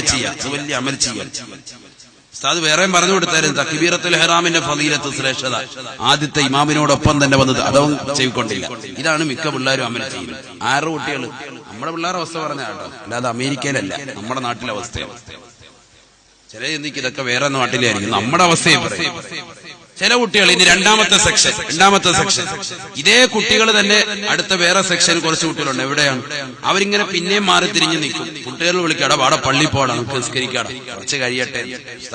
ചെയ്യാം. അത് വലിയ അമൽ ചെയ്യാം. ഉസ്താദ് വേറെയും പറഞ്ഞു കൊടുത്തായിരുന്നു തക്ബീറത്തുൽ ഹെറാമിന്റെ ഫതീലത്ത് ശ്രേഷ്ഠത ആദ്യത്തെ ഇമാമിനോടൊപ്പം തന്നെ വന്നത് അതവും ചെയ്ക്കൊണ്ടില്ല ഇതാണ് മിക്ക പിള്ളേരും അമൽ ചെയ്യുന്നത്. ആറ് കുട്ടികൾ. നമ്മുടെ പിള്ളേരുടെ അവസ്ഥ പറഞ്ഞ കേട്ടോ. അല്ലാതെ അമേരിക്കയിലല്ല നമ്മുടെ നാട്ടിലെ അവസ്ഥയാണ്. ചില ചിന്തിക്ക് ഇതൊക്കെ വേറെ നാട്ടിലായിരിക്കും നമ്മുടെ അവസ്ഥയും പറയും. ചില കുട്ടികൾ ഇനി രണ്ടാമത്തെ സെക്ഷൻ രണ്ടാമത്തെ സെക്ഷൻ ഇതേ കുട്ടികൾ തന്നെ അടുത്ത വേറെ സെക്ഷൻ കുറച്ച് കുട്ടികളുണ്ട്. എവിടെയാണ്? അവരിങ്ങനെ പിന്നെയും മാറി തിരിഞ്ഞു നിൽക്കും. കുട്ടികൾ വിളിക്കാടാ വാടാ പള്ളി പോടാ നമുക്ക് നിസ്കരിക്കാടാ. കുറച്ച് കഴിയട്ടെ.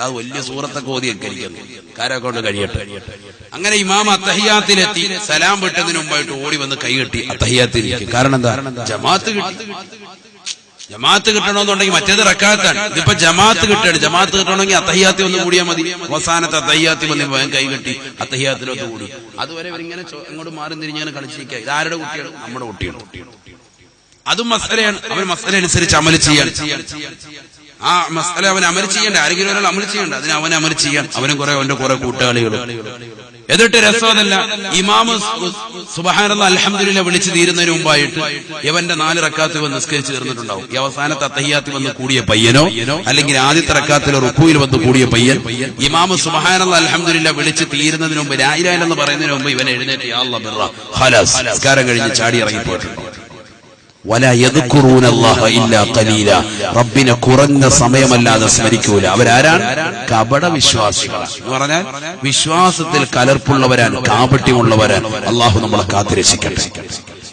അത് വലിയ സൂറത്തൊക്കെ ഓതി കരിക്കുന്നു കാരൊക്കെ കൊണ്ട് കഴിയട്ടെ. അങ്ങനെ ഇമാം അത്തഹിയാത്തിലെത്തി. സലാം വിട്ടതിന് മുമ്പായിട്ട് ഓടി വന്ന് കൈകെട്ടി അത്തഹിയാത്തിലേക്ക്. കാരണം എന്താ? ജമാഅത്ത് കിട്ടി. ജമാഅത്ത് കിട്ടണമെന്നുണ്ടെങ്കിൽ മറ്റേത് റക്കാത്താണ്. ഇതിപ്പോ ജമാഅത്ത് കിട്ടുകയാണ്. ജമാഅത്ത് കിട്ടണമെങ്കിൽ അത്തഹിയാത്തി ഒന്ന് കൂടിയാൽ മതി. അവസാനത്തെ അത്തഹിയാത്തി വന്ന് കൈ കെട്ടി അത്തഹിയാത്തിലൊന്ന് കൂടി. അതുവരെ ഇവരിങ്ങനെ ചോ- അങ്ങോട്ട് മാറി തിരിഞ്ഞാണ് കളിച്ചിരിക്കുക. ഇതാരുടെ കുട്ടിയാണ്? നമ്മുടെ കുട്ടിയാണ്. അതും മസലയാണ്. അവൻ മസല അനുസരിച്ച് അമൽ ചെയ്യാൻ. ആ മസല അവൻ അമൽ ചെയ്യണ്ട. ആരെങ്കിലും ഒരാൾ അമൽ ചെയ്യണ്ട. അതിന് അവൻ അമൽ ചെയ്യാൻ. അവനും കുറെ അവന്റെ കുറെ കൂട്ടാളികളും. എന്നിട്ട് രസമല്ല ഇമാമ് സുബഹാനല്ല അലഹമ്മദില്ല വിളിച്ചു തീരുന്നതിന് മുമ്പായിട്ട് ഇവന്റെ നാല് റക്കാത്ത് വന്ന് നിസ്കരിച്ച് തീർന്നിട്ടുണ്ടാവും. ഈ അവസാനത്തെ അത്തഹിയാത്തിൽ വന്ന് കൂടിയ പയ്യനോ അല്ലെങ്കിൽ ആദ്യത്തെ റക്കാത്തിലെ റുക്കുയിൽ വന്ന് കൂടിയ പയ്യൻ ഇമാമ് സുബഹാനല്ല അലഹമ്മദില്ല വിളിച്ച് തീരുന്നതിന് മുമ്പ് രായിരാൻ എന്ന് പറയുന്നതിന് മുമ്പ് ഇവൻ എഴുന്നേറ്റ് കഴിഞ്ഞ് ചാടി ഇറങ്ങിപ്പോയിട്ടുണ്ട് വല യദ്കുറൂന അല്ലാഹ ഇല്ലാ ഖലീല റബ്ബിനെ കുറഞ്ഞ സമയമല്ലാതെ സ്മരിക്കൂല. അവരാരാണ്? കപട വിശ്വാസികൾ എന്ന് പറഞ്ഞാൽ വിശ്വാസത്തിൽ കലർപ്പുള്ളവരാണ് കാപട്യമുള്ളവരാണ്. അള്ളാഹു നമ്മളെ കാത്തിരക്ഷിക്കട്ടെ.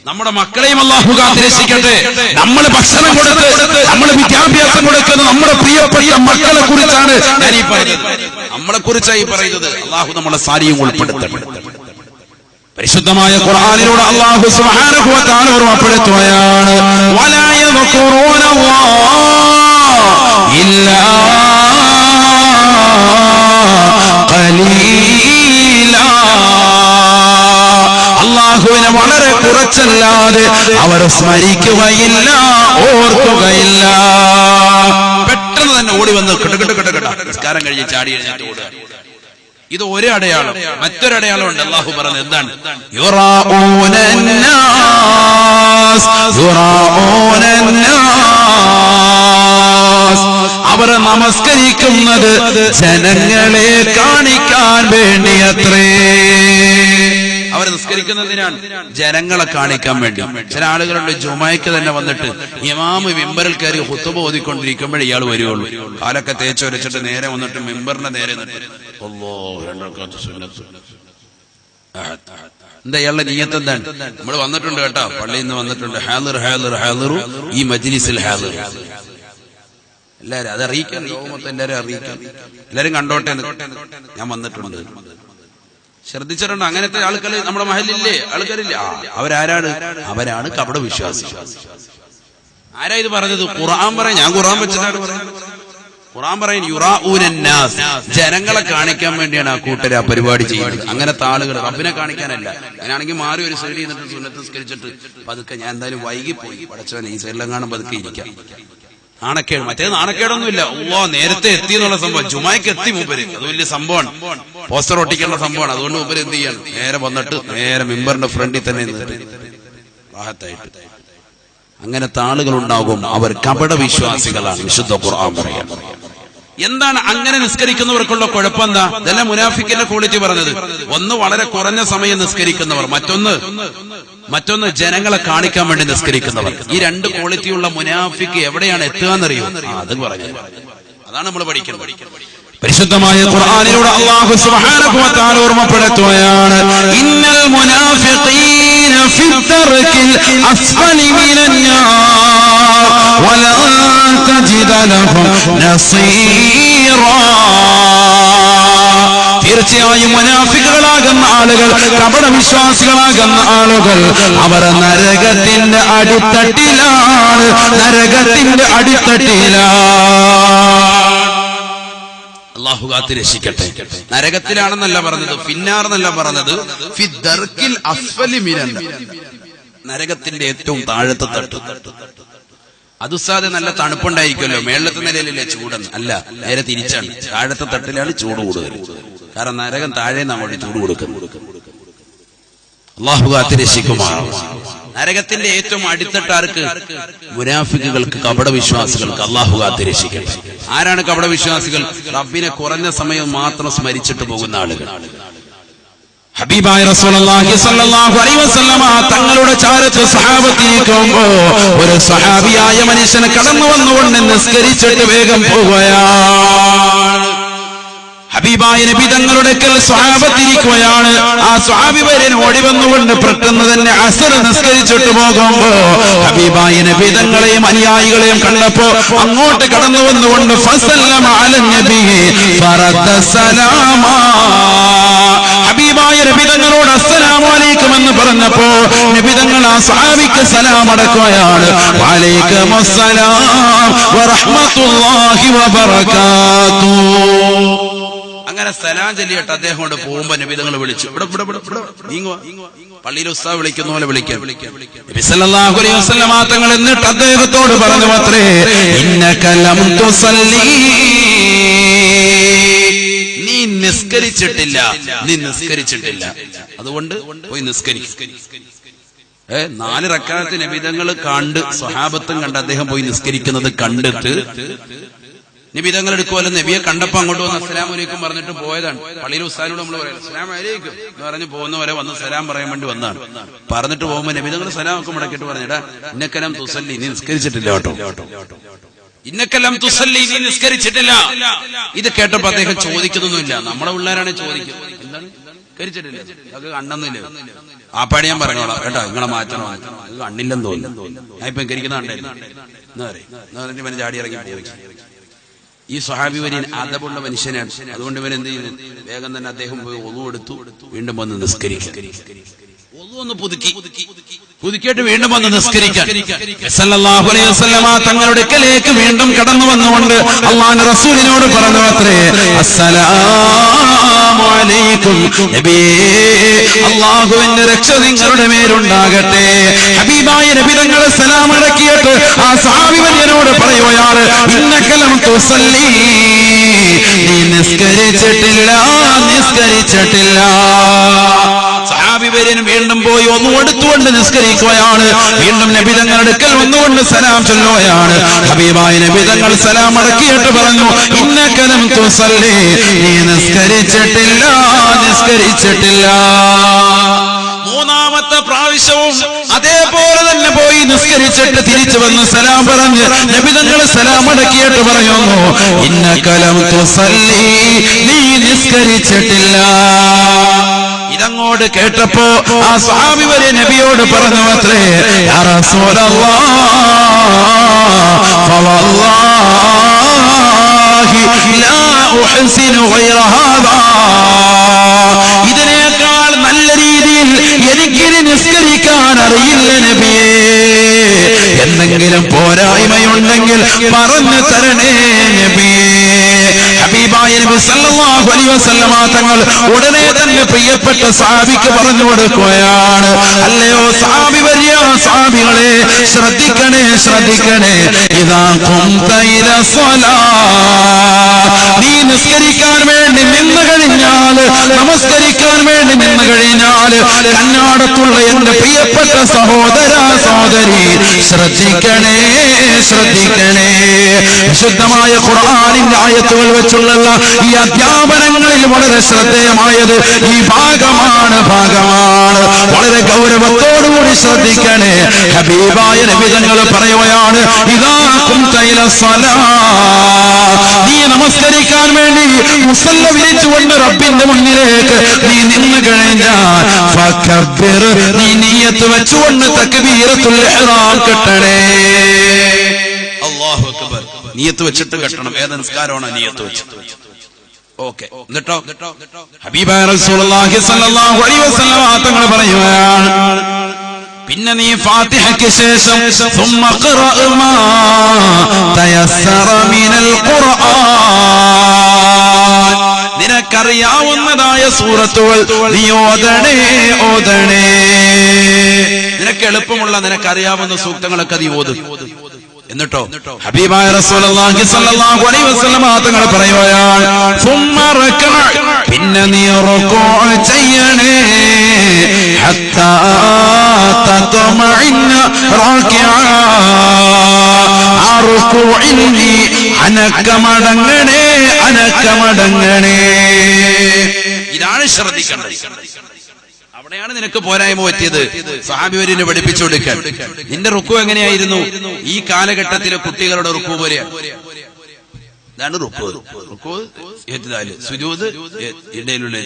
നമ്മുടെ മക്കളെയും അള്ളാഹു കാത്തിരക്ഷിക്കട്ടെ. നമ്മൾ ഭക്ഷണം കൊടുത്ത് നമ്മൾ വിദ്യാഭ്യാസം കൊടുക്കുന്ന നമ്മുടെ പ്രിയപ്പെട്ട മക്കളെ കുറിച്ചാണ് നമ്മളെ കുറിച്ചായി പറയുന്നത്. അള്ളാഹു നമ്മളെ സാരിയും ഉൾപ്പെടുത്തട്ടെ. പരിശുദ്ധമായ ഖുർആാനിലൂടെ അള്ളാഹു സുബ്ഹാനഹു വ തആല ഓർമ്മപ്പെടുത്തുകയാണ് വലാ യദ്കുറൂന ഇല്ലാ ഖലീലാ. അള്ളാഹുവിനെ വളരെ കുറച്ചല്ലാതെ അവർ സ്മരിക്കുകയില്ല ഓർക്കുകയില്ല. പെട്ടെന്ന് തന്നെ ഓടി വന്ന് കിട്ടുകിട്ട നിസ്കാരം കഴിഞ്ഞ് ചാടി എഴുന്നേറ്റ് ഓടുക. ഇത് ഒരേ അടയാളം. മറ്റൊരു അടയാളം. ഉണ്ട്. അള്ളാഹു പറഞ്ഞത് എന്താണ്? അവർ നമസ്കരിക്കുന്നത് ജനങ്ങളെ കാണിക്കാൻ വേണ്ടിയത്രേ. അവർ നിസ്കരിക്കുന്നതിനാണ് ജനങ്ങളെ കാണിക്കാൻ വേണ്ടി. ചില ആളുകളുടെ ജുമായ്ക്ക് തന്നെ വന്നിട്ട് ഇമാമ് മെമ്പറിൽ കയറി ഹുത്തുബ ഓതിക്കൊണ്ടിരിക്കുമ്പോൾ ഇയാൾ വരുവുള്ളൂ. കാലൊക്കെ തേച്ച് വരച്ചിട്ട് നേരെ വന്നിട്ട് മെമ്പറിന്റെ നേരെ. എന്താ ഇയാളുടെ നീയത്ത് എന്താണ്? നമ്മൾ വന്നിട്ടുണ്ട് കേട്ടോ. പള്ളിയിൽ നിന്ന് വന്നിട്ടുണ്ട്. ഹാലിർ ഹാലിർ ഹാലിറു ഈ മജ്ലിസിൽ ഹാലിർ എല്ലാരും അത് ലോകമൊത്തം എല്ലാരും അറിയിക്കാൻ. എല്ലാരും കണ്ടോട്ടെ ഞാൻ വന്നിട്ടുണ്ട്. ശ്രദ്ധിച്ചിട്ടുണ്ട്. അങ്ങനത്തെ ആൾക്കാർ നമ്മുടെ മഹലില്ലേ? ആൾക്കാരില്ല. അവരാരാണ്? അവരാണ് കപട വിശ്വാസി ആരാ ഇത് പറഞ്ഞത്? ഖുറാൻ പറയാൻ ഞാൻ ഖുറാൻ വെച്ചിട്ടാണ് ഖുറാൻ പറയാൻ യുറാ യുറാഊനന്നാസ് ജനങ്ങളെ കാണിക്കാൻ വേണ്ടിയാണ് ആ കൂട്ടർ ആ പരിപാടി ചെയ്യുന്നത്. അങ്ങനത്തെ ആളുകൾ റബ്ബിനെ കാണിക്കാനല്ല. ഞാനാണെങ്കിൽ മാറി ഒരു സൈഡിൽ നിന്നിട്ട് സുന്നത്ത് നിസ്കരിച്ചിട്ട് പതുക്കെ ഞാൻ എന്തായാലും വൈകിപ്പോയി. പടച്ചവനെ ഈ സൈഡിലെങ്ങാനും പതുക്കെ ഇരിക്കാം. നാണക്കേട്. മറ്റേത് നാണക്കേടൊന്നുമില്ല. ഓ നേരത്തെ എത്തി എന്നുള്ള സംഭവം. ജുമായ്ക്ക് എത്തി മൂപ്പര്. അത് വലിയ സംഭവമാണ്. പോസ്റ്റർ ഒട്ടിക്കേണ്ട സംഭവമാണ്. അതുകൊണ്ട് മൂപ്പര് എന്ത് ചെയ്യാണ്? നേരെ വന്നിട്ട് നേരെ മെമ്പറിന്റെ ഫ്രണ്ടിൽ തന്നെ നിന്നിട്ട് റാഹത്തായിട്ട്. ഉണ്ടാകും അവർ കപട വിശ്വാസികളാണ് വിശുദ്ധ ഖുർആൻ പറയാം. എന്താണ് അങ്ങനെ നിസ്കരിക്കുന്നവർക്കുള്ള കുഴപ്പം എന്താ ഇതല്ല മുനാഫിക്കിന്റെ ക്വാളിറ്റി പറഞ്ഞത്. ഒന്ന് വളരെ കുറഞ്ഞ സമയം നിസ്കരിക്കുന്നവർ മറ്റൊന്ന് മറ്റൊന്ന് ജനങ്ങളെ കാണിക്കാൻ വേണ്ടി നിസ്കരിക്കുന്നവർ. ഈ രണ്ട് ക്വാളിറ്റിയുള്ള മുനാഫിക്ക് എവിടെയാണ് എത്തുക എന്നറിയോ? അത് പറഞ്ഞു അതാണ് നമ്മൾ പഠിക്കുന്നത്. പരിശുദ്ധമായ ഖുർആാനിലൂടെ അള്ളാഹു തആല ഓർമ്മപ്പെടുത്തുകയാണ്. ഇന്നൽ മുനാഫിഖീന ഫി തജിദ ലഹും തീർച്ചയായും മുനാഫിക്കുകളാകുന്ന ആളുകൾ കപട വിശ്വാസികളാകുന്ന ആളുകൾ അവർ നരകത്തിന്റെ അടിത്തട്ടിലാണ്. നരകത്തിന്റെ അടിത്തട്ടിലാണ്. അള്ളാഹു കാത്ത് രക്ഷിക്കട്ടെ. നരകത്തിലാണെന്നല്ല പറഞ്ഞത് ഫിന്നാർ എന്നല്ല പറഞ്ഞത് അസ്ഫലി നരകത്തിന്റെ ഏറ്റവും താഴത്തെ തട്ട്. അതുസാതെ നല്ല തണുപ്പുണ്ടായിരിക്കുമല്ലോ. മേളത്തെ നിലയിലല്ലേ ചൂടെന്ന്. അല്ല നേരെ തിരിച്ചാണ്. താഴത്തെ തട്ടിലാണ് ചൂട് കൂടുതൽ. കാരണം നരകം താഴെ നമ്മൾ ചൂട് കൊടുക്കുന്നു അള്ളാഹു കാത്ത് രക്ഷിക്കുമാറാവും നരകത്തിന്റെ ഏറ്റവും അടിത്തട്ടാർക്ക് മുനാഫിക്കുകൾക്ക് കപട വിശ്വാസികൾക്ക് അള്ളാഹു കാത്തിരക്ഷിക്കട്ടെ ആരാണ് കപട വിശ്വാസികൾ? റബ്ബിനെ കുറഞ്ഞ സമയം മാത്രം സ്മരിച്ചിട്ട് പോകുന്ന ആളുകൾ. ഹബീബായ റസൂലുള്ളാഹി സ്വല്ലല്ലാഹു അലൈഹി തങ്ങളുടെ ഒരു സഹാബിയായ മനുഷ്യന് കടന്നു വന്നുകൊണ്ട് നിസ്കരിച്ചിട്ട് വേഗം പോവുകയാണ്. ഹബീബായ നബി തങ്ങളുടെ കൽ സ്വഹാബത്തിരിക്കുകയാണ്. ആ വരെ ഓടി വന്നുകൊണ്ട് പെട്ടെന്ന് തന്നെ അസർ നിസ്കരിച്ചിട്ട് പോകുമ്പോ ഹബീബായ നബി തങ്ങളെയും അനുയായികളെയും കണ്ടപ്പോ അങ്ങോട്ട് കടന്നു വന്നുകൊണ്ട് അലൻ നബി ഹബീബായ നബിതങ്ങളോട് അസ്സലാമലൈക്കും എന്ന് പറഞ്ഞപ്പോ നബിതങ്ങൾ ആ സാവിക്ക് സലാം അടക്കുകയാണ്. വാലേക്കും അസ്സലാം വറഹ്മത്തുള്ളാഹി വബറകാത്തു അങ്ങനെ സലാം ചൊല്ലിയിട്ട് അദ്ദേഹം കൊണ്ട് പോകുമ്പോ നബിതങ്ങൾ വിളിച്ചു. ഇവിടെ ഇവിടെ ഇവിടെ ഇവിടെ. പള്ളിയിൽ ഉസ്താവ് വിളിക്കുന്ന പോലെ വിളിക്കാം തങ്ങൾ എന്നിട്ട് അദ്ദേഹത്തോട് പറഞ്ഞു അത്രേ നീ നിസ്കരിച്ചിട്ടില്ല. നീ നിസ്കരിച്ചിട്ടില്ല. അതുകൊണ്ട് പോയി നിസ്കരിക്കും. ഏ നാല് റക്കാലത്തിന് നബിതങ്ങൾ കണ്ട് സ്വഹാബത്തും കണ്ട് അദ്ദേഹം പോയി നിസ്കരിക്കുന്നത് കണ്ടിട്ട് നിബിതങ്ങൾ എടുക്കുമല്ലോ നബിയെ കണ്ടപ്പോ അങ്ങോട്ട് വന്ന് അസ്സലാം അലൈക്കും പറഞ്ഞിട്ട് പോയതാണ്. പള്ളിയിൽ ഉസ്താനോട് നമ്മൾ പറയാം അസ്സലാം അലൈക്കും എന്ന് പറഞ്ഞ് പോകുന്നവരെ വന്ന് സലാം പറയാൻ വേണ്ടി വന്നാണ് പറഞ്ഞിട്ട് പോകുമ്പോ നബിതങ്ങൾ സലാം ഒക്കെ മുടക്കിട്ട് പറഞ്ഞിടാ ഇന്നക്കലം തുസല്ലി നീ നിസ്കരിച്ചിട്ടില്ല കേട്ടോ. ഇന്നക്കലം തുസല്ലി നിസ്കരിച്ചിട്ടില്ല. ഇത് കേട്ടപ്പോ അദ്ദേഹം ചോദിക്കുന്നൊന്നുമില്ല. നമ്മളെ പിള്ളേരാണ് ചോദിക്കുന്നത്. എന്താണ്? ആ പണി ഞാൻ പറഞ്ഞോളാം. കേട്ടോ നിങ്ങളെ മാറ്റണം. അത് കണ്ണില്ലെന്ന് തോന്നുന്നു. ഞാൻ ഇപ്പൊ കരിക്കുന്ന കണ്ടായിരുന്നു. ചാടി ഇറങ്ങി പോയി. ഈ സ്വഹാബി വര്യൻ അതപുള്ള മനുഷ്യനാണ്. അതുകൊണ്ട് ഇവൻ എന്ത് ചെയ്യുന്നു വേഗം തന്നെ അദ്ദേഹം പോയി ഒന്നു എടുത്തു വീണ്ടും വന്ന് നിസ്കരിക്കും. ഒന്നു പുതുക്കി. പുതുക്കിയിട്ട് വീണ്ടും വന്ന് നിസ്കരിക്കാൻ. തങ്ങളുടെ കലേക്ക് വീണ്ടും കടന്നു വന്നുകൊണ്ട് അള്ളാഹുവിന്റെ റസൂലിനോട് പറഞ്ഞു അത്രേ അസ്സലാമു അലൈക്കും നബിയേ അള്ളാഹുവിന്റെ രക്ഷ നിങ്ങളുടെ മേലുണ്ടാകട്ടെ. സലാം അടക്കിയിട്ട് ആ സാബി വര്യനോട് പറയുകയാണ് ഇന്നക്കലം തുസല്ലി നീ നിസ്കരിച്ചിട്ടില്ല നിസ്കരിച്ചിട്ടില്ല. സഹാബി വീണ്ടും പോയി ഒന്നും എടുത്തുകൊണ്ട് നിസ്കരിക്കുകയാണ് വീണ്ടും നബിതങ്ങൾ അടുക്കൽ ഒന്നുകൊണ്ട് സലാം ചൊല്ലുകയാണ് ഹബീബായ നബിതങ്ങൾ സലാം അടക്കിയിട്ട് പറഞ്ഞു ഇന്നക്കലം തുസല്ലേ നീ നിസ്കരിച്ചിട്ടില്ല നിസ്കരിച്ചിട്ടില്ല. മൂന്നാമത്തെ പ്രാവശ്യവും പോയി നിസ്കരിച്ചിട്ട് തിരിച്ചു വന്ന് സലാം പറഞ്ഞ് നബിതങ്ങൾ സലാം അടക്കിയിട്ട് പറയുന്നു ഇന്ന കലം തുസല്ലി നീ നിസ്കരിച്ചിട്ടില്ല. ഇതങ്ങോട് കേട്ടപ്പോ ആ സ്വാമി വരെ നബിയോട് പറഞ്ഞു അത്രേ യാ എനിക്കിനി നിസ്കരിക്കാൻ അറിയില്ല നബിയേ. എന്തെങ്കിലും പോരായ്മയുണ്ടെങ്കിൽ പറഞ്ഞു തരണേ നബിയേ. തങ്ങൾ ഉടനെ തന്നെ പ്രിയപ്പെട്ട സാബിക്ക് പറഞ്ഞു കൊടുക്കുകയാണ്. അല്ലയോ സാബി വരിയ സാബികളെ ശ്രദ്ധിക്കണേ ശ്രദ്ധിക്കണേ. ഇതാ സ്വലാ. നീ നിസ്കരിക്കാൻ വേണ്ടി നിന്ന് കഴിഞ്ഞാൽ നമസ്കരിക്കാൻ വേണ്ടി നിന്ന് കഴിഞ്ഞാൽ കന്നാടത്തുള്ള എന്റെ പ്രിയപ്പെട്ട സഹോദര സഹോദരി ശ്രദ്ധിക്കണേ ശ്രദ്ധിക്കണേ. വിശുദ്ധമായ ഖുർആാനിന്റെ ആയത്തുകൾ വെച്ചുള്ള ഈ അധ്യാപനങ്ങളിൽ വളരെ ശ്രദ്ധേയമായത് ഈ ഭാഗമാണ് ഭാഗമാണ്. വളരെ ഗൗരവത്തോടുകൂടി ശ്രദ്ധിക്കണേ. ഹബീബായ നബിതങ്ങൾ പറയുകയാണ് ഇതാ നീ നമസ്കരിക്കാൻ വേണ്ടി മുസല്ല വിളിച്ചുകൊണ്ട് റബ്ബിന്റെ മുന്നിലേക്ക് നീ നിന്ന് കഴിഞ്ഞാൽ നീ നീയത്ത് വെച്ചുകൊണ്ട് തക്ബീറത്തുൽ ഇഹ്റാം കെട്ടണേ. അള്ളാഹു അക്ബർ. നീയത്ത് വെച്ചിട്ട് കെട്ടണം. ഏത് നിസ്കാരമാണ് നീയത്ത് വെച്ചിട്ട് ഓക്കെ. എന്നിട്ടോ? തങ്ങൾ പറയുകയാണ് പിന്നെ നീ ഫാത്തിഹയ്ക്ക് ശേഷം നിനക്കറിയാവുന്നതായ സൂറത്തുകൾ നീ ഓതണേ ഓതണേ. നിനക്ക് എളുപ്പമുള്ള നിനക്കറിയാവുന്ന സൂക്തങ്ങളൊക്കെ നീ ഓത്. എന്നിട്ടോ? ഹബീബായ റസൂലുള്ളാഹി സ്വല്ലല്ലാഹു അലൈഹി തങ്ങൾ പിന്നെ നീ റുകൂഉ ചെയ്യണേ ഹത്താ തത്മഇന്ന അനക്കമടങ്ങണേ അനക്കമടങ്ങണേ ഇതാണ് ശ്രദ്ധിക്കേണ്ടത്. അവിടെയാണ് നിനക്ക് പോരായ്മ പറ്റിയത്? സാബിവരിനെ പഠിപ്പിച്ചു കൊടുക്കാൻ. നിന്റെ റുക്കു എങ്ങനെയായിരുന്നു? ഈ കാലഘട്ടത്തിലെ കുട്ടികളുടെ റുക്കു പോലെയാണ് ഇടയിലുള്ള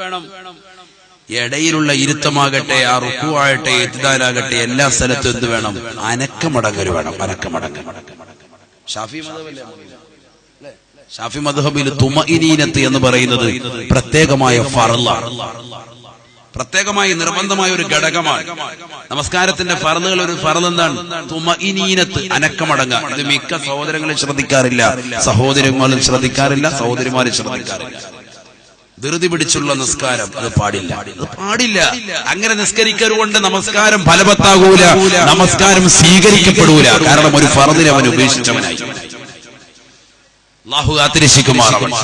വേണം? ഇടയിലുള്ള ഇരുത്തമാകട്ടെ ആ റുക്കു ആകട്ടെ എത്തിദാലാകട്ടെ എല്ലാ സ്ഥലത്തും എന്ത് വേണം? അനക്കമടങ്ങൽ വേണം. അനക്കമടങ്ങൽ ഷാഫി മതമല്ലേ? ഷാഫി മദ്ഹബിൽ തുമഇനീനത്ത് എന്ന് പറയുന്നത് പ്രത്യേകമായ ഫറലാണ് പ്രത്യേകമായി നിർബന്ധമായ ഒരു ഘടകമാണ്. നമസ്കാരത്തിന്റെ ഫറലുകൾ ഒരു ഫറൽ എന്താണ്? തുമഇനീനത്ത് അനക്കമടങ്ങ. ഇത് മിക്ക സഹോദരങ്ങളും ശ്രദ്ധിക്കാറില്ല. സഹോദരങ്ങളും ശ്രദ്ധിക്കാറില്ല സഹോദരിമാരും ശ്രദ്ധിക്കാറില്ല. ധൃതി പിടിച്ചുള്ള നിസ്കാരം അത് പാടില്ല. അത് പാടില്ല. അങ്ങനെ നിസ്കരിക്കരുകൊണ്ട് നമസ്കാരം ഫലവത്താകൂല. നമസ്കാരം സ്വീകരിക്കപ്പെടൂല. കാരണം ഒരു ഫറദിനെ അവൻ ഉപേക്ഷിച്ചവനായി. അള്ളാഹു കാത്തിരക്ഷിക്കുമാറാവണം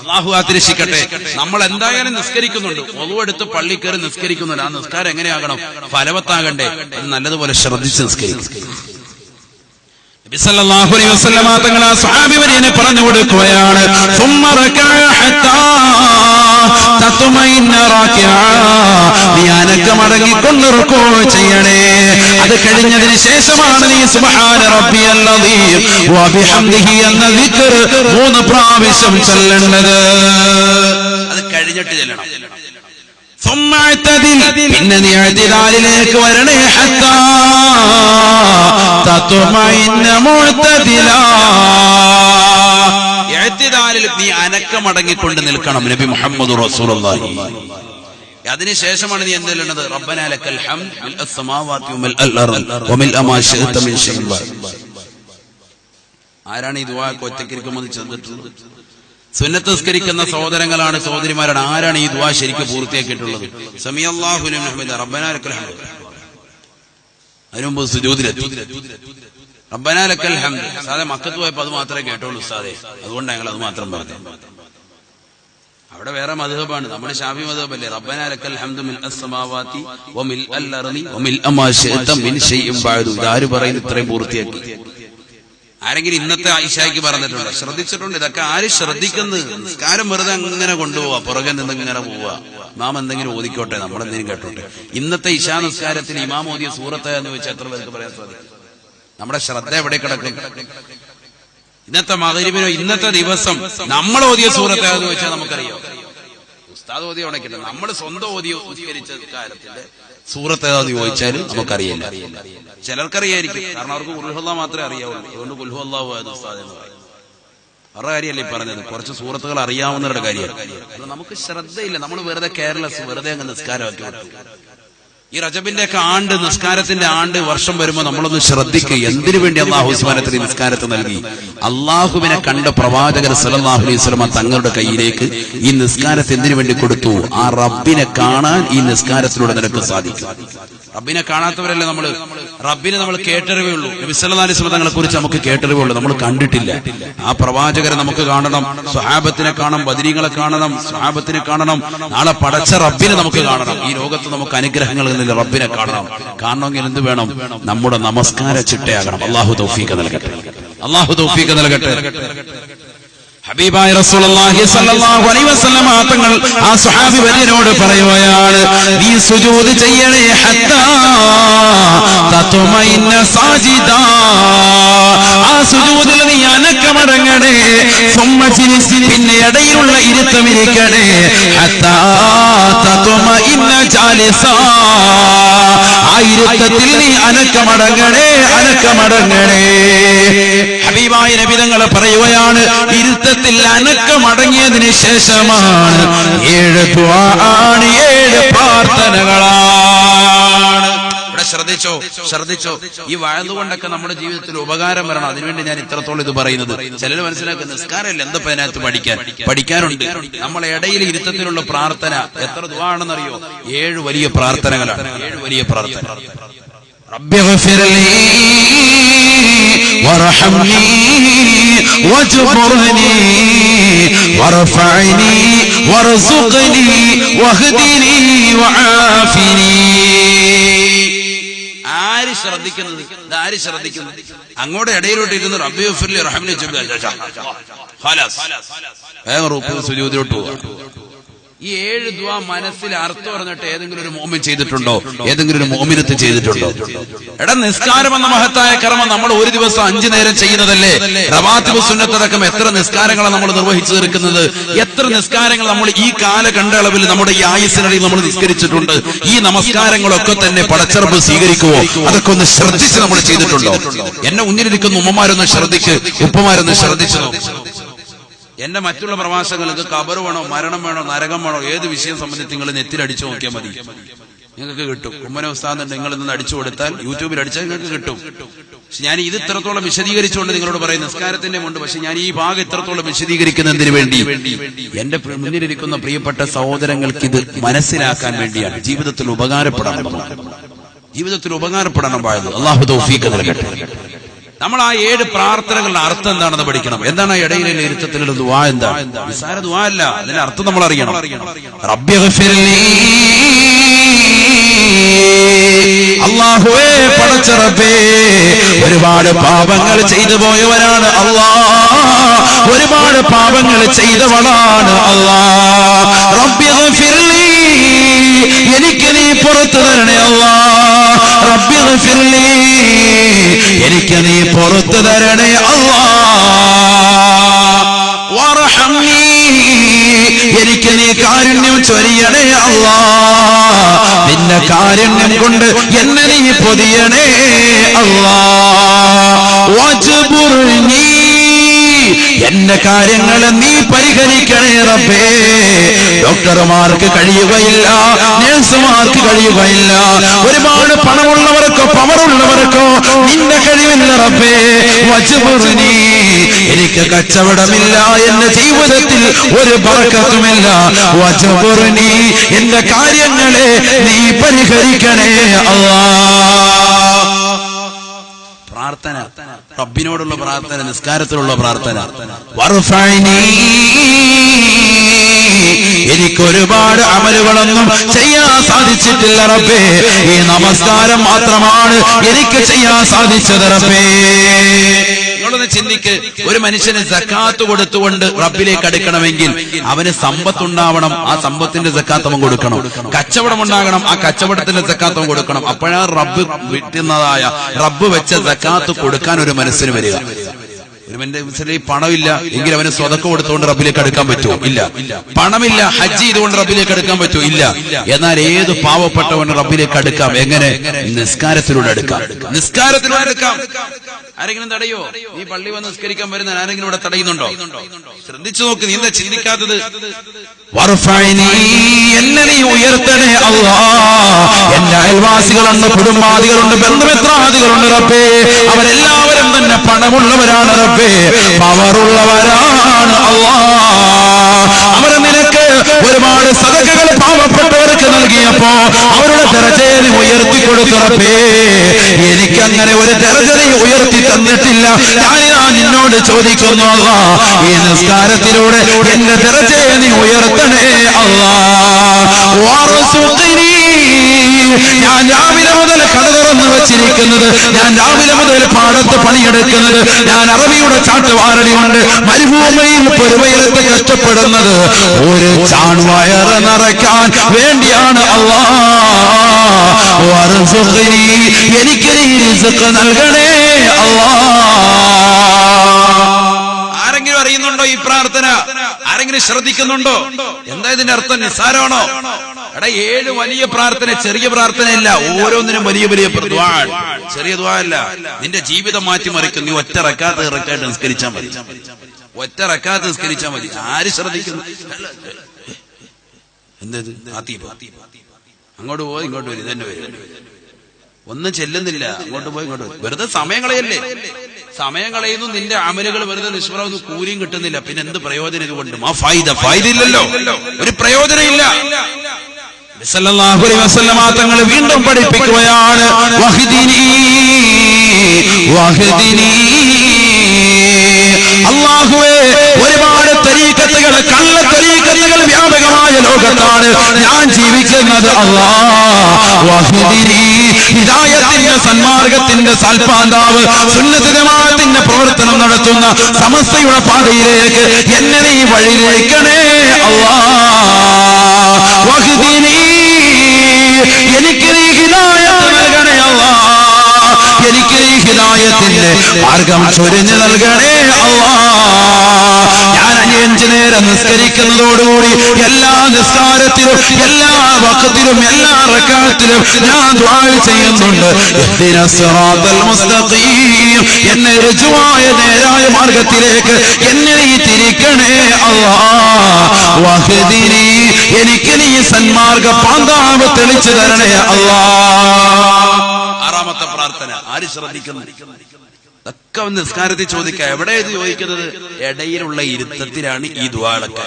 അള്ളാഹു കാത്തിരക്ഷിക്കട്ടെ നമ്മൾ എന്തായാലും നിസ്കരിക്കുന്നുണ്ട് പൊതുവെടുത്ത് പള്ളി കയറി നിസ്കരിക്കുന്നുണ്ട്. ആ നിസ്കാരം എങ്ങനെയാകണം? ഫലവത്താകണ്ടേ. അത് നല്ലതുപോലെ ശ്രദ്ധിച്ച് നിസ്കരിക്കും. തങ്ങൾ സ്വഹാബി പറഞ്ഞു കൊടുക്കുകയാണ്. നീ മടങ്ങി അടങ്ങിക്കൊണ്ട് ചെയ്യണേ? അത് കഴിഞ്ഞതിന് ശേഷമാണ് നീ സുബ്ഹാന റബ്ബിയൽ അദീം വബിഹംദിഹി എന്ന ദിക്ർ മൂന്ന് പ്രാവശ്യം ചൊല്ലേണ്ടത്. അത് കഴിഞ്ഞിട്ട് ചൊല്ലണം. പിന്നെ നീ അതിരാലിലേക്ക് വരണേ നീ അനക്കമടങ്ങിക്കൊണ്ട് നിൽക്കണം നബി മുഹമ്മദ് റസൂൽ അതിനുശേഷമാണ് നീ എന്തെല്ലാം റബ്ബന ലക്കൽ ഹംദ് മിൽ അസ്സമാവാതി വമിൽ അമാ ശിഅത മിൻ ഷൈഇൻ ബഅദ്. ആരാണ് ഈ ദുവാക്ക് ഒറ്റക്കിരിക്കുമ്പോൾ ചെന്നിട്ടുള്ളത്? സുന്നത്ത് നിസ്കരിക്കുന്ന സഹോദരങ്ങളാണ് സഹോദരിമാരാണ്. ആരാണ് ഈ ദുവാ ശരിക്കും പൂർത്തിയാക്കിയിട്ടുള്ളത്? സമിയല്ലാഹു റബ്ബനാലക്കൽ ഹംദ്. അതിനു മുമ്പ് സുജൂദിലെത്തി റബ്ബന ലക്കൽ ഹംദ്. സാധേ മക്കത്ത് പോയപ്പോ അത് മാത്രമേ കേട്ടോളൂ സാധേ അതുകൊണ്ടാണ് ഞങ്ങൾ അത് മാത്രം പറഞ്ഞു അവിടെ വേറെ മധുഹബാണ്. നമ്മുടെ ഷാഫി മധുഹബല്ലേ? റബ്ബന ലക്കൽ ഹംദു മിൽ അസ്സമാവാതി വമിൽ അൽ അർളി വമിൽ അമാ ശിഅത മിൻ ഷൈഇൻ ബഅദു. ഇതാര് പറയുന്നു? ഇത്രയും പൂർത്തിയാക്കി. ആരെങ്കിലും ഇന്നത്തെ ആയിഷായിക്ക് പറഞ്ഞിട്ടുണ്ട്? ശ്രദ്ധിച്ചിട്ടുണ്ട്. ഇതൊക്കെ ആര് ശ്രദ്ധിക്കുന്നു? നിസ്കാരം വെറുതെ അങ്ങനെ കൊണ്ടുപോവാ. പുറകെ നിന്ന് ഇങ്ങനെ പോവാ. ഇമാം എന്തെങ്കിലും ഓദിക്കോട്ടെ നമ്മളെന്തെങ്കിലും കേട്ടോട്ടെ? ഇന്നത്തെ ഇഷാ നിസ്കാരത്തിൽ ഇമാം ഓതിയ സൂറത്ത് എന്ന് വെച്ചാൽ എത്ര പേർക്ക് പറയാൻ സാധിക്കും? നമ്മുടെ ശ്രദ്ധ എവിടെ കിടക്കും? ഇന്നത്തെ മകരിവിനോ ഇന്നത്തെ ദിവസം നമ്മൾ ഓതിയ സൂറത്ത് ഏതെന്ന് വെച്ചാൽ നമുക്കറിയാം. ഉസ്താദ് ഓതിയ ഉണക്കില്ല. നമ്മൾ സ്വന്തം ഓതിയ ഉസ്കരിച്ച കാലത്തിന്റെ സൂറത്ത് ഏതാന്ന് ചോദിച്ചാൽ നമുക്കറിയില്ല. ചിലർക്കറിയായിരിക്കും. കാരണം അവർക്ക് കുൽഹുല്ല മാത്രമേ അറിയാവുള്ളൂ. അതുകൊണ്ട് കുൽഹുല്ലാഹു ഉസ്താദ് എന്ന് പറയും അവരുടെ കാര്യമല്ലേ പറഞ്ഞത്? കുറച്ച് സൂറത്തുകൾ അറിയാവുന്നവരുടെ കാര്യമാണ്. നമുക്ക് ശ്രദ്ധയില്ല. നമ്മൾ വെറുതെ കേരളസ് വെറുതെ അങ്ങ് നിസ്കാരമാക്കി ഈ റജബിന്റെ ഒക്കെ ആണ്ട് നിസ്കാരത്തിന്റെ ആണ്ട് വർഷം വരുമ്പോൾ നമ്മളൊന്ന് ശ്രദ്ധിക്കുക എന്തിനു വേണ്ടി അള്ളാഹു സ്മാനത്തിന് നിസ്കാരത്തെ നൽകി? അള്ളാഹുവിനെ കണ്ട പ്രവാചകർ സലല്ലാഹു അലൈഹി തങ്ങളുടെ കയ്യിലേക്ക് ഈ നിസ്കാരത്തെ എന്തിനു വേണ്ടി കൊടുത്തു? ആ റബ്ബിനെ കാണാൻ ഈ നിസ്കാരത്തിലൂടെ നിനക്ക് സാധിക്കും. റബ്ബിനെ കാണാത്തവരല്ലേ നമ്മൾ റബ്ബിനെ നമ്മൾ കേട്ടറിവുള്ളൂ ഉള്ളൂ നബി സല്ലല്ലാഹു അലൈഹി തങ്ങളെ കുറിച്ച് നമുക്ക് കേട്ടറിവുള്ളൂ നമ്മൾ കണ്ടിട്ടില്ല. ആ പ്രവാചകരെ നമുക്ക് കാണണം. സ്വഹാബത്തിനെ കാണണം. ബദരീങ്ങളെ കാണണം. സ്വഹാബത്തിനെ കാണണം. നാളെ പടച്ച റബ്ബിനെ നമുക്ക് കാണണം. ഈ ലോകത്ത് നമുക്ക് അനുഗ്രഹങ്ങൾ നിന്ന് റബ്ബിനെ കാണണം. കാണണമെങ്കിൽ എന്ത് വേണം? നമ്മുടെ നമസ്കാര ചിട്ടയാകണം. അള്ളാഹു തൗഫീഖ് നൽകട്ടെ. അള്ളാഹു തൗഫീഖ് നൽകട്ടെ. ഹബീബായ റസൂലുള്ളാഹി സ്വല്ലല്ലാഹു അലൈഹി വസല്ലം തങ്ങൾ ആ സ്വഹാബി വര്യനോട് പറയുകയാണ് നീ സുജൂദ് ചെയ്യണേ ഹത്താ തത്മഇന്ന സാജിദാ. ആ സുജൂദിൽ നീ അനക്കമടങ്ങണേ സുമ്മ ജിലിസ് പിന്നെ ഇടയിലുള്ള ഇരുത്തം ഹത്താ തത്മഇന്ന ജാലിസ. ആ ഇരുത്തത്തിൽ നീ അനക്കമടങ്ങണേ അനക്കമടങ്ങണേ. ഹബീബായ നബിതങ്ങൾ പറയുകയാണ് ഇരുത്തത്തിൽ അനക്കമടങ്ങിയതിന് ശേഷമാണ് ഏഴ് ദ്വാണ് ഏഴ് പ്രാർത്ഥനകളാണ് ഇവിടെ ശ്രദ്ധിച്ചോ ശ്രദ്ധിച്ചോ ഈ വാഴതുകൊണ്ടൊക്കെ നമ്മുടെ ജീവിതത്തിൽ ഉപകാരം വരണം അതിനുവേണ്ടി ഞാൻ ഇത്രത്തോളം ഇത് പറയുന്നത് ചിലർ മനസ്സിലാക്കുന്ന നിസ്കാരമല്ല എന്താ അതിനകത്ത് പഠിക്കാൻ പഠിക്കാനുണ്ട് നമ്മളെ ഇടയിൽ ഇരുത്തത്തിലുള്ള പ്രാർത്ഥന എത്ര ദുവാണെന്നറിയോ ഏഴ് വലിയ പ്രാർത്ഥനകളാണ് ഏഴ് വലിയ പ്രാർത്ഥന رب اغفر لي وارحمني واجبرني وارفعني وارزقني واهدني وعافني ആര് ശ്രദ്ധിക്കുന്നത് ഇത് ആര് ശ്രദ്ധിക്കുന്നത് അങ്ങോട്ട് ഇടയിലോട്ട് ഇരുന്ന് റബ്ബി ഗഫിർലി റഹ്മനി ചൊല്ലി ഖലാസ്. വേഗം റുക്കു സുജൂദിലോട്ട് പോവുക ഈ ഏഴ് ദുആ മനസ്സിൽ അർത്ഥം പറഞ്ഞിട്ട് ഏതെങ്കിലും ഒരു മോമിൻ ചെയ്തിട്ടുണ്ടോ? ഏതെങ്കിലും ഒരു മോമിനത്ത് ചെയ്തിട്ടുണ്ടോ? എടാ നിസ്കാരം എന്ന മഹത്തായ കർമ്മം നമ്മൾ ഒരു ദിവസം അഞ്ചു നേരം ചെയ്യുന്നതല്ലേ? റവാത്തിബ് സുന്നത്തടക്കം എത്ര നിസ്കാരങ്ങളാണ് നമ്മൾ നിർവഹിച്ചു തീർക്കുന്നത്? എത്ര നിസ്കാരങ്ങൾ നമ്മൾ ഈ കാല കണ്ടളവിൽ നമ്മുടെ ഈ ആയുസിനിടയിൽ നമ്മൾ നിസ്കരിച്ചിട്ടുണ്ട്? ഈ നമസ്കാരങ്ങളൊക്കെ തന്നെ പടച്ചറപ്പ് സ്വീകരിക്കുവോ? അതൊക്കെ ഒന്ന് ശ്രദ്ധിച്ച് നമ്മൾ ചെയ്തിട്ടുണ്ടോ? എന്നെ മുന്നിലിരിക്കുന്ന ഉമ്മമാരൊന്ന് ശ്രദ്ധിച്ച് ഉപ്പമാരൊന്ന് ശ്രദ്ധിച്ചു എന്റെ മറ്റുള്ള പ്രവാസങ്ങൾക്ക് കബർ വേണോ മരണം വേണോ നരകം വേണോ ഏത് വിഷയം സംബന്ധിച്ച് നിങ്ങൾ നെറ്റിലടിച്ചു നോക്കിയാൽ മതി. നിങ്ങൾക്ക് കിട്ടും. കുമ്മന ഉസ്താദ് നിങ്ങൾ നിന്ന് അടിച്ചു കൊടുത്താൽ യൂട്യൂബിൽ അടിച്ചാൽ നിങ്ങൾക്ക് കിട്ടും. പക്ഷെ ഞാൻ ഇത് ഇത്രത്തോളം വിശദീകരിച്ചുകൊണ്ട് നിങ്ങളോട് പറയും നിസ്കാരത്തിന്റെ മുണ്ട്. പക്ഷെ ഞാൻ ഈ ഭാഗം ഇത്രത്തോളം വിശദീകരിക്കുന്നതിന് വേണ്ടി എന്റെ മുന്നിലിരിക്കുന്ന പ്രിയപ്പെട്ട സഹോദരങ്ങൾക്ക് ഇത് മനസ്സിലാക്കാൻ വേണ്ടിയാണ്. ജീവിതത്തിൽ ഉപകാരപ്പെടണം ജീവിതത്തിൽ ഉപകാരപ്പെടണം പാടുന്നത് അള്ളാഹു നൽകട്ടെ. നമ്മൾ ആ ഏഴ് പ്രാർത്ഥനകളുടെ അർത്ഥം എന്താണെന്ന് പഠിക്കണം. എന്താണ് ഇടയിലെ ഇരുത്തത്തിലുള്ള ദുവാ എന്താ? നിസ്സാര ദുവാ അല്ല. അതിന്റെ അർത്ഥം നമ്മൾ അറിയണം. അള്ളാഹുവേ പടച്ച റബ്ബേ ഒരുപാട് പാപങ്ങൾ ചെയ്തു പോയവരാണ് അള്ളാ ഒരുപാട് പാപങ്ങൾ ചെയ്തവളാണ് അള്ളാ റബ്യ എനിക്ക് നീ പുറത്തു പുറത്തു തരണേ അള്ളാ. എനിക്ക് നീ കാരുണ്യം ചൊരിയണേ അള്ളാ. നിന്നെ കാരുണ്യം കൊണ്ട് എന്നെ നീ പൊതിയണേ അല്ലാ വജ്ബുർനി എന്റെ കാര്യങ്ങളെ നീ പരിഹരിക്കണേ റബ്ബേ. ഡോക്ടർമാർക്ക് കഴിയുകയില്ല നേഴ്സുമാർക്ക് കഴിയുകയില്ല. ഒരുപാട് പണമുള്ളവർക്കോ പവറുള്ളവർക്കോ നിന്റെ കഴിവില്ല റബ്ബേ. വജുപുറിനി എനിക്ക് കച്ചവടമില്ല എന്റെ ജീവിതത്തിൽ ഒരു പറക്കത്തുമില്ല വജബുർനി എന്റെ കാര്യങ്ങളെ നീ പരിഹരിക്കണേ അല്ലാ പ്രാർത്ഥന. റബ്ബിനോടുള്ള പ്രാർത്ഥന നിസ്കാരത്തിലുള്ള പ്രാർത്ഥന. എനിക്ക് ഒരുപാട് അമലുകളൊന്നും ചെയ്യാൻ സാധിച്ചിട്ടില്ല റബ്ബേ. ഈ നമസ്കാരം മാത്രമാണ് എനിക്ക് ചെയ്യാൻ സാധിച്ചത് റബ്ബേ. നിങ്ങളൊന്ന് ചിന്തിക്ക്. ഒരു മനുഷ്യന് സക്കാത്ത് കൊടുത്തുകൊണ്ട് റബ്ബിലേക്ക് അടുക്കണമെങ്കിൽ അവന് സമ്പത്തുണ്ടാവണം. ആ സമ്പത്തിന്റെ സക്കാത്ത് കൊടുക്കണം. കച്ചവടം ഉണ്ടാകണം. ആ കച്ചവടത്തിന്റെ സക്കാത്ത് കൊടുക്കണം. അപ്പോഴാ റബ്ബ് വിട്ടുന്നതായ റബ്ബ് വെച്ച സക്കാത്ത് കൊടുക്കാൻ ഒരു മനസ്സിന് വരിക. മനസ്സിൽ പണമില്ല. എങ്കിൽ അവന് സ്വതക്കം കൊടുത്തുകൊണ്ട് റബ്ബിലേക്ക് അടുക്കാൻ പറ്റുമോ? ഇല്ല. പണമില്ല. ഹജ്ജ് ചെയ്തുകൊണ്ട് റബ്ബിലേക്ക് അടുക്കാൻ പറ്റുമോ? ഇല്ല. എന്നാൽ ഏത് പാവപ്പെട്ടവന് റബ്ബിലേക്ക് അടുക്കാം? എങ്ങനെ? നിസ്കാരത്തിലൂടെ അടുക്കാം. നിസ്കാരത്തിലൂടെ അടുക്കാം. ആരെങ്കിലും തടയോ? നീ പള്ളി വന്ന് നിസ്കരിക്കാൻ വരുന്ന ആരെങ്കിലും ഇവിടെ തടയുന്നുണ്ടോ? ശ്രദ്ധിച്ചു നോക്ക്. നീ എന്താ ചിന്തിക്കാത്തത്? വർഫഅനി. എന്നെ നീ ഉയർത്തണേ എന്റെ അയൽവാസികളുണ്ട് കുടുംബാദികളുണ്ട് ബന്ധുമിത്രാദികളുണ്ട് റബ്ബേ. അവരെല്ലാവരും തന്നെ പണമുള്ളവരാണ് റബ്ബേ. പവറുള്ളവരാണ് അവരെ നിനക്ക് ഒരുപാട് സദകകൾ പാവപ്പെട്ടവർക്ക് നൽകിയപ്പോ അവരുടെ ദരജയെ ഉയർത്തി കൊടുത്തു റബ്ബേ. എനിക്കങ്ങനെ ഒരു ദരജ ഉയർത്തി തന്നിട്ടില്ല. ഞാൻ നിന്നോട് ചോദിക്കുന്നു അള്ളാ ഈ നിസ്കാരത്തിലൂടെ എന്റെ ദരജയെ നീ ഉയർത്തണേ അല്ലാ വാറസുഖിനി. ഞാൻ രാവിലെ മുതൽ കട തുറന്നു വെച്ചിരിക്കുന്നത്. ഞാൻ രാവിലെ മുതൽ പാടത്ത് പണിയെടുക്കുന്നത്. ഞാൻ അറബിയുടെ ചാട്ടുവാരടിയുണ്ട് മരുഭൂമിയിൽ പെരുവയലത്ത് കഷ്ടപ്പെടുന്നത്. ഒരു ചാൺവയറ് നിറയ്ക്കാൻ വേണ്ടിയാണ് അള്ളാ വറസുഖിനി. എനിക്ക് നൽകണേ അള്ളാ. ആരെങ്കിലും അറിയുന്നുണ്ടോ ഈ പ്രാർത്ഥന? ആരെങ്കിലും ശ്രദ്ധിക്കുന്നുണ്ടോ? എന്താ ഇതിന്റെ അർത്ഥം? നിസ്സാരമാണോ? എടാ ഏഴ് വലിയ പ്രാർത്ഥന ചെറിയ പ്രാർത്ഥനയല്ല ഓരോന്നിനും വലിയ വലിയ ദ്വാ. ചെറിയ ദ്വാ അല്ല. നിന്റെ ജീവിതം മാറ്റിമറിക്കും നീ ഒറ്റ റക്കാത്ത് ഇറക്കായിട്ട് നിസ്കരിച്ചാൽ മതി. ഒറ്റ റക്കാത്ത് നിസ്കരിച്ചാൽ മതി. ആര് ശ്രദ്ധിക്കുന്നു? എന്തത്? അങ്ങോട്ട് പോയി ഇങ്ങോട്ട് വരും. തന്നെ വരും. ഒന്നും ചെല്ലുന്നില്ല. അങ്ങോട്ട് പോയി ഇങ്ങോട്ട് പോയി വെറുതെ സമയം കളയല്ലേ? കളയുന്നു നിന്റെ അമലുകൾ വെറുതെ നിഷ്പ്രവന്ന് കൂലിയും കിട്ടുന്നില്ല. പിന്നെ എന്ത് പ്രയോജനം ഇതുകൊണ്ട്? ആ ഫായിദ. ഫായിദ ഇല്ലല്ലോ. ഒരു പ്രയോജനം ഇല്ല. തങ്ങൾ വീണ്ടും പഠിപ്പിക്കുകയാണ്. അള്ളാഹുവേ ഒരുപാട് തരീക്കത്തുകൾ കള്ള തരീക്കത്തുകൾ വ്യാപകമായ ലോകത്താണ് ഞാൻ ജീവിക്കുന്നത്. അള്ളാ വഹ്ദിനി ഹിദായത്തിന്റെ സന്മാർഗത്തിന്റെ സൽപാന്താവ് സുന്നതിരമാത്തിന്റെ പ്രവർത്തനം നടത്തുന്ന സമസ്തയുടെ പാതയിലേക്ക് എന്നെ നീ വഴിയിലേക്കണേ അള്ളാ വഹ്ദിനി എനിക്ക് നീ ഹിദായത്ത് നൽകണേ അള്ളാ എനിക്ക് ഈ ഹിതായത്തിന്റെ മാർഗം ചൊരിഞ്ഞു നൽകണേ അള്ളാ ഞാൻ അഞ്ചു നേരം നിസ്കരിക്കുന്നതോടുകൂടി എല്ലാ നിസ്കാരത്തിലും എല്ലാ വക്കത്തിലും എല്ലാ റക്കാത്തിലും ഞാൻ ദ്വാ ചെയ്യുന്നുണ്ട്. എന്നെ രുചുവായ നേരായ മാർഗത്തിലേക്ക് എന്നെ നീ തിരിക്കണേ അള്ളാ. എനിക്ക് നീ സന്മാർഗ പാന്താവ് തെളിച്ചു തരണേ അള്ളാ. ആറാമത്തെ പ്രാർത്ഥന ആര് ശ്രദ്ധിക്കുന്നു? ഒക്കെ നിസ്കാരത്തിൽ ചോദിക്കുക എവിടെ ഇത് ചോദിക്കുന്നത്? ഇടയിലുള്ള ഇരുത്തത്തിലാണ് ഈ ദ്വാളൊക്കെ.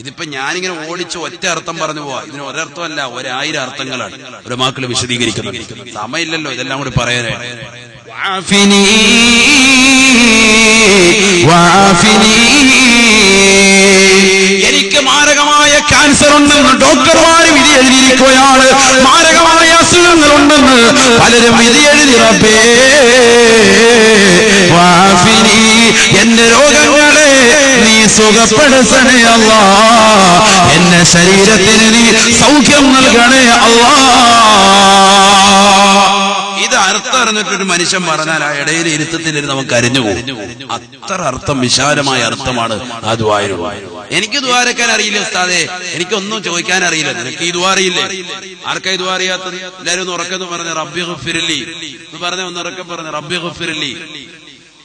ഇതിപ്പോ ഞാനിങ്ങനെ ഓടിച്ച് ഒറ്റ അർത്ഥം പറഞ്ഞു പോവാ. ഇതിന് ഒരർത്ഥമല്ല ഒരായിരം അർത്ഥങ്ങളാണ്. ഒരു മാക്കിൽ വിശദീകരിക്കുന്നത് സമയമില്ലല്ലോ ഇതെല്ലാം കൂടി പറയാനാണ് വാഫിനി വാഫിനി. മാരകമായ ക്യാൻസർ ഉണ്ടെന്ന് ഡോക്ടർമാർ വിധി എഴുതിയിരിക്കുകയാണ്. മാരകമായ അസുഖങ്ങൾ ഉണ്ടെന്ന് പലരും വിധി എഴുതി വാഫിനി എന്റെ രോഗങ്ങളെ നീ സുഖപ്പെടുത്തണേ അല്ല. എന്റെ ശരീരത്തിന് നീ സൗഖ്യം നൽകണേ അല്ല. ഇത് അർത്ഥം അറിഞ്ഞിട്ടൊരു മനുഷ്യൻ പറഞ്ഞാൽ ആ ഇടയിൽ ഇരുത്തത്തിൽ നമുക്ക് അരിഞ്ഞു പോകും അത്ര അർത്ഥം വിശാലമായ അർത്ഥമാണ് ആ ദ്വാര എനിക്ക് ദ്വാരക്കാൻ അറിയില്ല ഉസ്താദേ. എനിക്കൊന്നും ചോദിക്കാൻ അറിയില്ല. നിനക്ക് ഈ ദ്വാരയില്ലേ ആർക്കാ ഈ ദ്വാരയാത്തത് എല്ലാരും ഒന്ന് ഉറക്കെന്ന് പറഞ്ഞ റബ്ബി ഗുഫിരലി എന്ന് പറഞ്ഞ ഒന്ന് ഉറക്കം പറഞ്ഞ റബ്ബി ഗുഫിരലി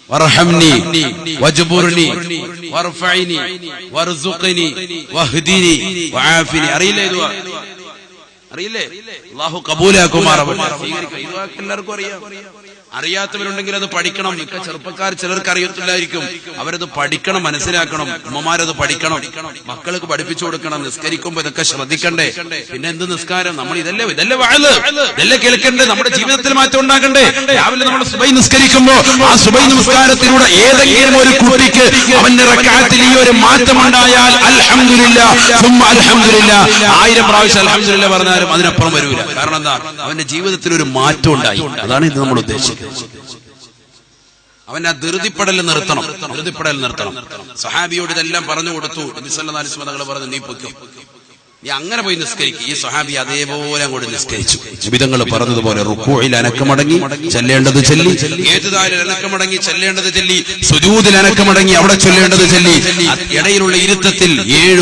വർഹംനി വജ്ബുർനി വർഫഇനി വർസുഖ്നി വഹ്ദിനി വആഫിനി. അറിയില്ലേ ഇത് അറിയില്ലേ? അള്ളാഹു കബൂലാക്കുമാറാവട്ടെ ഇതൊക്കെ എല്ലാവർക്കും അറിയാം. അറിയാത്തവരുണ്ടെങ്കിൽ അത് പഠിക്കണം. മിക്ക ചെറുപ്പക്കാർ ചിലർക്ക് അറിയത്തില്ലായിരിക്കും. അവരത് പഠിക്കണം മനസ്സിലാക്കണം. ഉമ്മമാരത് പഠിക്കണം. മക്കൾക്ക് പഠിപ്പിച്ചു കൊടുക്കണം നിസ്കരിക്കുമ്പോ ഇതൊക്കെ ശ്രദ്ധിക്കണ്ടേ. പിന്നെ എന്ത് നിസ്കാരം? നമ്മൾ ഇതല്ലേ ഇതല്ലേ വാഴ് ഇതല്ലേ കേൾക്കണ്ടേ നമ്മുടെ ജീവിതത്തിൽ മാറ്റം ഉണ്ടാക്കണ്ടേ രാവിലെ നമ്മൾ സുബൈ നിസ്കരിക്കുമ്പോ ആ സുബൈ നമസ്കാരത്തിലൂടെ ഏതെങ്കിലും ഒരു കുട്ടിക്ക് അവന്റെ റക്കാത്തിൽ ഈ ഒരു മാറ്റം ഉണ്ടായാൽ അലഹമില്ല സുമ്മ ആയിരം പ്രാവശ്യം അലഹമില്ല പറഞ്ഞാലും അതിനപ്പുറം വരൂല. കാരണം എന്താ? അവന്റെ ജീവിതത്തിൽ ഒരു മാറ്റം ഉണ്ടായി. അതാണ് ഇത് നമ്മൾ ഉദ്ദേശിക്കുന്നത്. അവൻ ആ ധൃതിപ്പെടൽ നിർത്തണം. ധൃതിപ്പെടൽ നിർത്തണം. സഹാബിയോട് ഇതെല്ലാം പറഞ്ഞു കൊടുത്തു. നിസ്സല്ലാസ്മതകൾ പറഞ്ഞു നീ പൊയ്ക്കോ. നീ അങ്ങനെ പോയി നിസ്കരിക്കും. ഈ സഹാബി അതേപോലെ അങ്ങോട്ട് നിസ്കരിച്ചു. ജീവിതങ്ങൾ പറഞ്ഞതുപോലെ റുക്കോയിൽ അനക്കമടങ്ങി ചെല്ലേണ്ടത് ചെല്ലി. ഏതുതാരിൽ അനക്കമടങ്ങി ചെല്ലേണ്ടത് ചെല്ലി. സുജൂതിൽ അനക്കമടങ്ങി അവിടെ ചൊല്ലേണ്ടത് ചെല്ലി. ഇടയിലുള്ള ഇരുത്തത്തിൽ ഏഴ്